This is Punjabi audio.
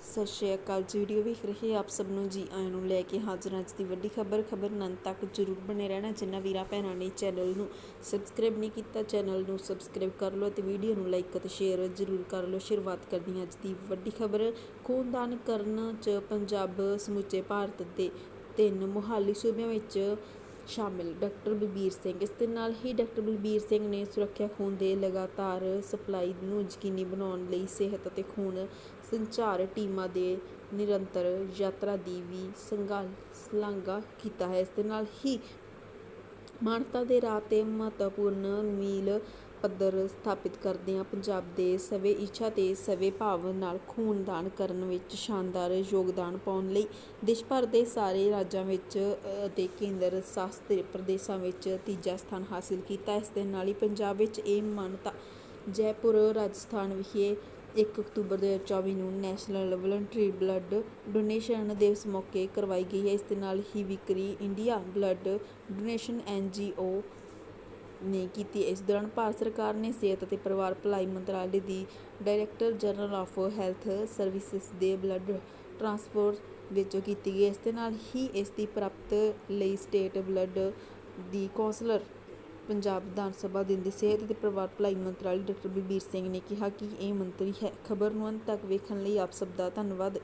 ਸਤਿ ਸ਼੍ਰੀ ਅਕਾਲ ਜੀ ਵੀਡੀਓ ਵੇਖ ਰਹੇ ਆਪ ਸਭ ਨੂੰ ਜੀ, ਆਇਆਂ ਨੂੰ ਲੈ ਕੇ ਹਾਜ਼ਰ ਅੱਜ ਦੀ ਵੱਡੀ ਖਬਰ। ਖਬਰ ਨੰਨ ਤੱਕ ਜਰੂਰ ਬਣੇ ਰਹਿਣਾ ਜਿੰਨਾ ਵੀਰਾਂ ਭੈਣਾਂ ਨੇ ਚੈਨਲ ਨੂੰ ਸਬਸਕ੍ਰਾਈਬ ਨਹੀਂ ਕੀਤਾ ਚੈਨਲ ਨੂੰ ਸਬਸਕ੍ਰਾਈਬ ਕਰ ਲਓ ਤੇ ਵੀਡੀਓ ਨੂੰ ਲਾਈਕ ਅਤੇ ਸ਼ੇਅਰ ਜਰੂਰ ਕਰ ਲਓ। ਸ਼ੁਰੂਆਤ ਕਰਦੀ ਹਾਂ ਅੱਜ ਦੀ ਵੱਡੀ ਖਬਰ। ਖੂਨਦਾਨ ਕਰਨ ਚ ਪੰਜਾਬ ਸਮੁੱਚੇ ਭਾਰਤ ਦੇ ਤਿੰਨ ਮੁਹਾਲੀ ਸੂਬਿਆਂ ਵਿੱਚ ਸ਼ਾਮਿਲ। ਡਾਕਟਰ ਬਲਬੀਰ ਸਿੰਘ ਇਸ ਦੇ ਨਾਲ ਹੀ ਡਾਕਟਰ ਬਲਬੀਰ ਸਿੰਘ ਨੇ ਸੁਰੱਖਿਆ ਖੂਨ ਦੇ ਲਗਾਤਾਰ ਸਪਲਾਈ ਨੂੰ ਯਕੀਨੀ ਬਣਾਉਣ ਲਈ ਸਿਹਤ ਅਤੇ ਖੂਨ ਸੰਚਾਰ ਟੀਮਾਂ ਦੇ ਨਿਰੰਤਰ ਯਾਤਰਾ ਦੀ ਵੀ ਸੰਗਾਲ ਸ਼ਲਾਘਾ ਕੀਤਾ ਹੈ। ਇਸ ਦੇ ਨਾਲ ਹੀ ਮਾਨਵਤਾ ਦੇ ਰਾਹ ਤੇ ਮਹੱਤਵਪੂਰਨ ਮੀਲ ਪੱਧਰ ਸਥਾਪਿਤ ਕਰਦਿਆਂ ਪੰਜਾਬ ਦੇ ਸਵੇ ਇੱਛਾ ਅਤੇ ਸਵੇ ਭਾਵ ਨਾਲ ਖੂਨਦਾਨ ਕਰਨ ਵਿੱਚ ਸ਼ਾਨਦਾਰ ਯੋਗਦਾਨ ਪਾਉਣ ਲਈ ਦੇਸ਼ ਭਰ ਦੇ ਸਾਰੇ ਰਾਜਾਂ ਵਿੱਚ ਅਤੇ ਕੇਂਦਰ ਸ਼ਾਸਿਤ ਪ੍ਰਦੇਸ਼ਾਂ ਵਿੱਚ ਤੀਜਾ ਸਥਾਨ ਹਾਸਿਲ ਕੀਤਾ। ਇਸ ਦੇ ਨਾਲ ਹੀ ਪੰਜਾਬ ਵਿੱਚ ਇਹ ਮਾਨਤਾ ਜੈਪੁਰ, ਰਾਜਸਥਾਨ ਵਿਖੇ 1 ਅਕਤੂਬਰ 2024 ਨੂੰ ਨੈਸ਼ਨਲ ਵਲੰਟਰੀ ਬਲੱਡ ਡੋਨੇਸ਼ਨ ਦਿਵਸ ਮੌਕੇ ਕਰਵਾਈ ਗਈ ਹੈ। ਇਸ ਦੇ ਨਾਲ ਹੀ ਵਿਕਰੀ ਇੰਡੀਆ ਬਲੱਡ ਡੋਨੇਸ਼ਨ ਐਨਜੀਓ ਨੇ ਕੀਤੀ। ਇਸ ਦੌਰਾਨ ਭਾਰਤ ਸਰਕਾਰ ਨੇ ਸਿਹਤ ਅਤੇ ਪਰਿਵਾਰ ਭਲਾਈ ਮੰਤਰਾਲੇ ਦੀ director general of health services ਦੇ ਬਲੱਡ ਟ੍ਰਾਂਸਪੋਰਟ ਵਿੱਚੋਂ ਕੀਤੀ ਗਈ। ਇਸ ਦੇ ਨਾਲ ਹੀ ਇਸ ਦੀ ਪ੍ਰਾਪਤ ਲਈ ਸਟੇਟ ਬਲੱਡ ਦੀ ਕੌਂਸਲਰ ਪੰਜਾਬ ਵਿਧਾਨ ਸਭਾ ਦਿਨ ਸਿਹਤ ਅਤੇ ਪਰਿਵਾਰ ਭਲਾਈ ਮੰਤਰਾਲੇ ਡਾਕਟਰ ਬਲਬੀਰ ਸਿੰਘ ਨੇ ਕਿਹਾ ਕਿ ਇਹ ਮੰਤਰੀ ਹੈ। ਖਬਰ ਨੂੰ ਅੰਤ ਤੱਕ ਵੇਖਣ ਲਈ ਆਪ ਸਭ ਦਾ ਧੰਨਵਾਦ।